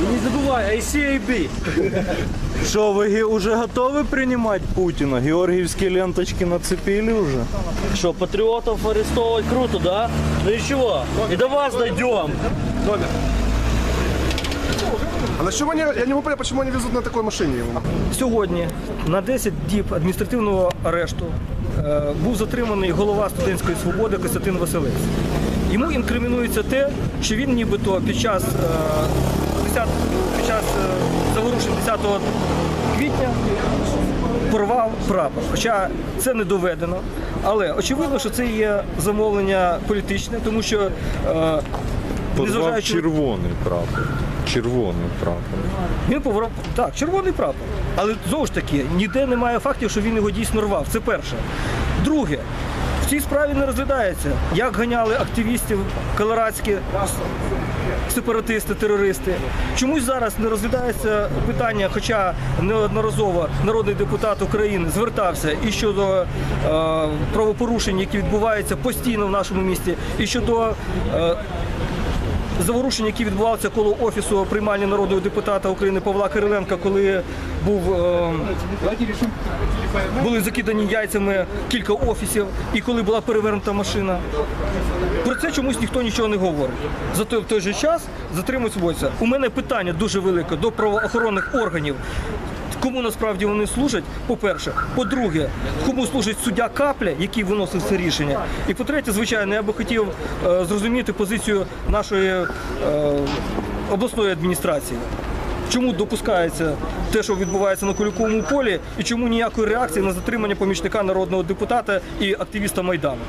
И не забывай, ICAB. Що, ви ге- уже готові приймати Путіна? Георгіївські ленточки нацепили вже? Что, патриотов арестовывать круто, да? Ну и чего? И до вас дойдем. А На чем они, я не понять, почему они везут на такой машине его? Сьогодні на 10 діб адміністративного арешту е, був затриманий голова студентської свободи Костянтин Василець. Йому інкримінується те, що він нібито під час, е, 10 під час е, заворушень 10 квітня порвав прапор. Хоча це не доведено. Але очевидно, що це є замовлення політичне, тому що е, Позвав незважаючи червоний прапор. Червоний прапор. Він поворот так, червоний прапор. Але знову ж таки, ніде немає фактів, що він його дійсно рвав. Це перше. Друге, в цій справі не розглядається, як ганяли активістів колорадські сепаратисти, терористи. Чомусь зараз не розглядається питання, хоча неодноразово народний депутат України звертався і щодо е, правопорушень, які відбуваються постійно в нашому місті, і щодо е, заворушень, які відбувалися коло офісу приймальні народного депутата України Павла Кириленка, коли був е, були закидані яйцями кілька офісів, і коли була перевернута машина. Про це чомусь ніхто нічого не говорить. Зато в той же час затримують свободця. У мене питання дуже велике до правоохоронних органів. Кому насправді вони служать, по-перше. По-друге, кому служить суддя Капля, який виносив це рішення. І по-третє, звичайно, я би хотів е, зрозуміти позицію нашої е, обласної адміністрації. Чому допускається те, що відбувається на Куликовому полі, і чому ніякої реакції на затримання помічника народного депутата і активіста Майдану?